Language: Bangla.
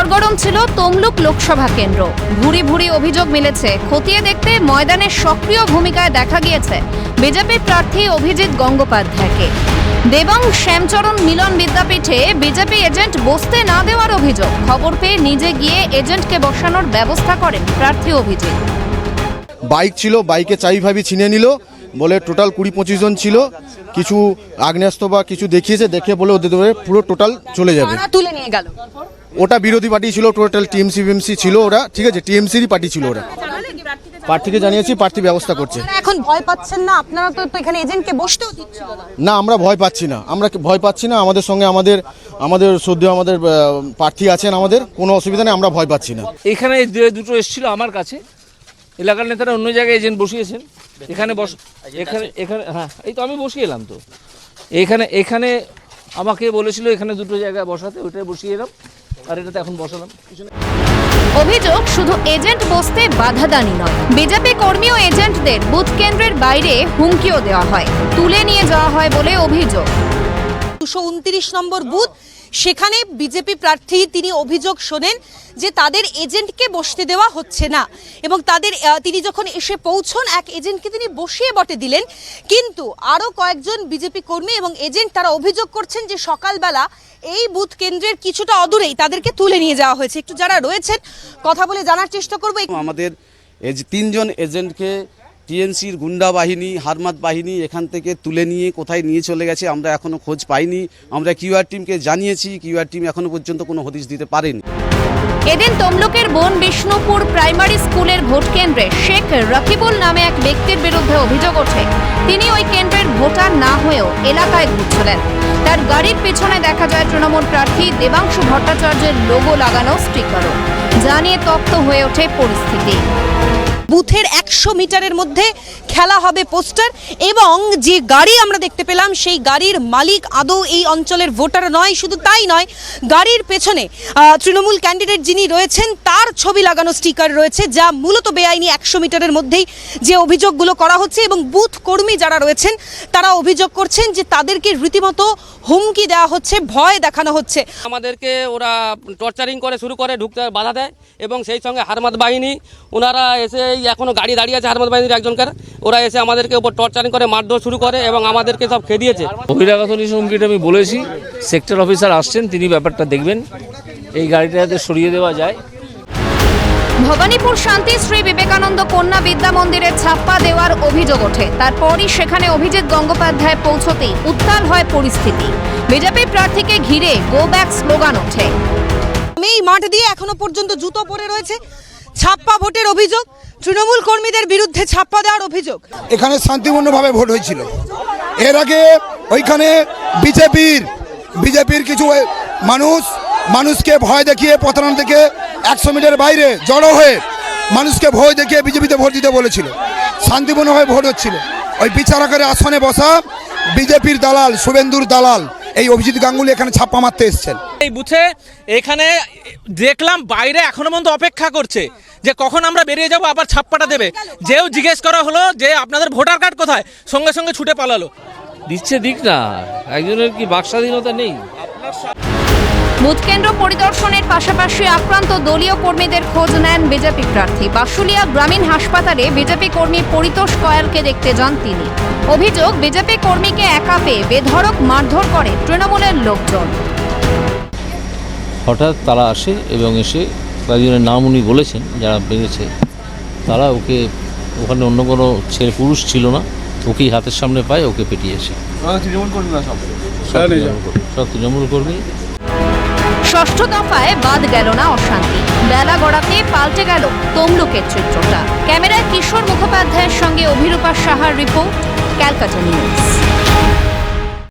সরগরম ছিল তমলুক লোকসভা কেন্দ্র। ভুরি ভুরি অভিযোগ মিলেছে। খতিয়ে দেখতে ময়দানে সক্রিয় ভূমিকায় দেখা গিয়েছে বিজেপি প্রার্থী অভিজিৎ গঙ্গোপাধ্যায়কে। দেবং শ্যামচরণ মিলন বিদ্যাপীঠে বিজেপি এজেন্ট বসতে না দেওয়ার অভিযোগ। খবর পেয়ে নিজে গিয়ে এজেন্টকে বসানোর ব্যবস্থা করেন প্রার্থী অভিজিৎ। বাইক ছিল বাইকে চাবিভাবি ছিনে নিল বলে টোটাল কুড়ি পঁচিশ জন ছিল। কিছু আগ্নেয়াস্ত্র বা কিছু দেখিয়েছে দেখে বলে ওদের ধরে পুরো টোটাল চলে যাবে। তুলে নিয়ে গেল। ওটা বিরোধী পার্টি ছিল টোটাল টিএমসি বিএমসি ছিল ওরা ঠিক আছে টিএমসিরই পার্টি ছিল ওরা। প্রার্থীকে জানিয়েছি প্রার্থী ব্যবস্থা করছে। এখন ভয় পাচ্ছেন না? আপনারা তো তো এখানে এজেন্টকে বসতেও দিচ্ছিল না। না আমরা ভয় পাচ্ছি না। আমরা ভয় পাচ্ছি না? আমাদের সঙ্গে আমাদের আমাদের সদ্য আমাদের প্রার্থী আছেন আমাদের কোনো অসুবিধা নেই আমরা ভয় পাচ্ছি না। এখানে যে দুটো এসেছিল আমার কাছে। এলাকার নেতারা অন্য জায়গায় এজেন্ট বসিয়েছেন। এখানে বস এখানে এখানে হ্যাঁ এই তো আমি বসিয়ে এলাম তো। এখানে এখানে আমাকে বলেছিল এখানে দুটো জায়গায় বসাতে ওইটাই বসিয়ে এলাম। আর এটাতে এখন বসালাম। অভিযোগ শুধু এজেন্ট বসতে বাধাদানি নয়। বিজেপি কর্মী ও এজেন্টদের বুথ কেন্দ্রের বাইরে হুমকিও দেওয়া হয়। তুলে নিয়ে যাওয়া হয় বলে অভিযোগ। দুশো উনত্রিশ নম্বর বুথ সেখানে বিজেপি প্রার্থী তিনি অভিযোগ শোনেন যে তাদের এজেন্টকে বসতে দেওয়া হচ্ছে না। এবং তাদের তিনি যখন এসে পৌঁছন, এক এজেন্টকে তিনি বসিয়ে বটে দিলেন। কিন্তু আরও কয়েকজন বিজেপি কর্মী এবং এজেন্ট তারা অভিযোগ করছেন যে সকালবেলা এই বুথ কেন্দ্রের কিছুটা অদূরেই তাদেরকে তুলে নিয়ে যাওয়া হয়েছে। একটু যারা রয়েছেন, কথা বলে জানার চেষ্টা করব। আমাদের তিনজন এজেন্টকে টিএনসির গুন্ডা বাহিনী, হারমাত বাহিনী এখান থেকে তুলে নিয়ে কোথায় নিয়ে চলে গেছে আমরা এখনও খোঁজ পাইনি। আমরা কিউআর টিমকে জানিয়েছি কিউআর টিম এখনও পর্যন্ত কোনো হদিশ দিতে পারেনি। এদিন তমলুকের বন বিষ্ণুপুর প্রাইমারি স্কুলের ভোট কেন্দ্রে শেখ রকিবুল নামে এক ব্যক্তির বিরুদ্ধে অভিযোগ ওঠে। তিনি ওই কেন্দ্রের ভোটার না হয়েও এলাকায় ঘুরছিলেন। তার গাড়ির পেছনে দেখা যায় তৃণমূল প্রার্থী দেবাংশু ভট্টাচার্যের লোগো লাগানো স্টিকারও জানিয়ে তপ্ত হয়ে ওঠে পরিস্থিতি। বুথের একশো মিটারের মধ্যে খেলা হবে পোস্টার এবং যে গাড়ি আমরা দেখতে পেলাম, সেই গাড়ির মালিক আদৌ এই অঞ্চলের ভোটার নয়, শুধু তাই নয়, গাড়ির পেছনে তৃণমূল ক্যান্ডিডেট যিনি রয়েছেন, তার ছবি লাগানো স্টিকার রয়েছে, যা মূলত বেআইনি একশো মিটারের মধ্যেই যে অভিযোগগুলো করা হচ্ছে এবং বুথ কর্মী যারা রয়েছেন, তারা অভিযোগ করছেন যে তাদেরকে রীতিমতো হুমকি দেওয়া হচ্ছে, ভয় দেখানো হচ্ছে। আমাদেরকে ওরা টর্চারিং করে, শুরু করে, ঢুকতে বাধা দেয় এবং সেই সঙ্গে হারমাত বাহিনী, ওনারা এসে এই এখনও গাড়ি দাঁড়িয়ে আছে হারমাত বাহিনীর একজনকার। ওরা এসে আমাদেরকে ওপর টর্চারিং করে মারধর শুরু করে এবং আমাদেরকে সব খেদিয়েছে। বহিরাগত হুমকিটা আমি বলেছি সেক্টর অফিসার আসছেন তিনি ব্যাপারটা দেখবেন। এই গাড়িটা যাতে সরিয়ে দেওয়া যায়। ভবানীপুর শান্তি শ্রী বিবেকানন্দ কন্যা বিদ্যা মন্দিরে ছাপ্পা দেওয়ার অভিযোগ ওঠে। তারপরই সেখানে অভিজিৎ গঙ্গোপাধ্যায় পৌঁছতেই উত্তাল হয় পরিস্থিতি। বিজেপি প্রার্থীকে ঘিরে গো ব্যাক স্লোগান ওঠে। আমি এই মাঠ দিয়ে এখনও পর্যন্ত জুতো পরে রয়েছে। ছাপ্পা ভোটের অভিযোগ, তৃণমূল কর্মীদের বিরুদ্ধে ছাপ্পা দেওয়ার অভিযোগ। এখানে শান্তিপূর্ণভাবে ভোট হয়েছিল। এর আগে ওইখানে বিজেপির বিজেপির কিছু মানুষ, মানুষকে ভয় দেখিয়ে প্রতারণা থেকে একশো মিটার বাইরে জড়ো হয়ে মানুষকে ভয় দেখিয়ে বিজেপিতে ভোট দিতে বলেছিল। শান্তিপূর্ণভাবে ভোট হচ্ছিল। ওই বিচারাকারে আসনে বসা বিজেপির দালাল, শুভেন্দুর দালাল এই অভিজিৎ গাঙ্গুলি এখানে ছাপ্পা মারতে এসছেন। এই বুথে এখানে দেখলাম বাইরে এখনও পর্যন্ত অপেক্ষা করছে যে কখন আমরা বেরিয়ে যাব আবার ছাপ্পাটা দেবে। যেও জিজ্ঞেস করা হলো যে আপনাদের ভোটার কার্ড কোথায়? সঙ্গে সঙ্গে ছুটে পালালো। দিচ্ছে দিক না। একজনের কি বাক স্বাধীনতা নেই? বুথ কেন্দ্র পরিদর্শনের পাশাপাশি আক্রান্ত দলীয় কর্মীদের খোঁজ নেন বিজেপি প্রার্থী। বাসুলিয়া গ্রামীণ হাসপাতালে বিজেপি কর্মী পরিতোষ কয়ালকে দেখতে যান তিনি। অভিযোগ বিজেপি কর্মীকে একা পেয়ে বেধড়ক মারধর করে তৃণমূলের লোকজন। হঠাৎ তারা আসে এবং এসে কয়েকজনের নাম উনি বলেছেন যারা বেড়েছে তারা ওকে ওখানে অন্য কোনো ছেলে পুরুষ ছিল না। ওকেই হাতের সামনে পায় ওকে পেটিয়েছে তৃণমূল কর্মী সব তৃণমূল কর্মী। ষষ্ঠ দফায় বাদ গেল না অশান্তি। বেলা গড়াতে পাল্টে গেল তমলুকের চিত্রটা। ক্যামেরায় কিশোর মুখোপাধ্যায়ের সঙ্গে অভিরূপা সাহার রিপোর্ট, ক্যালকাটা নিউজ।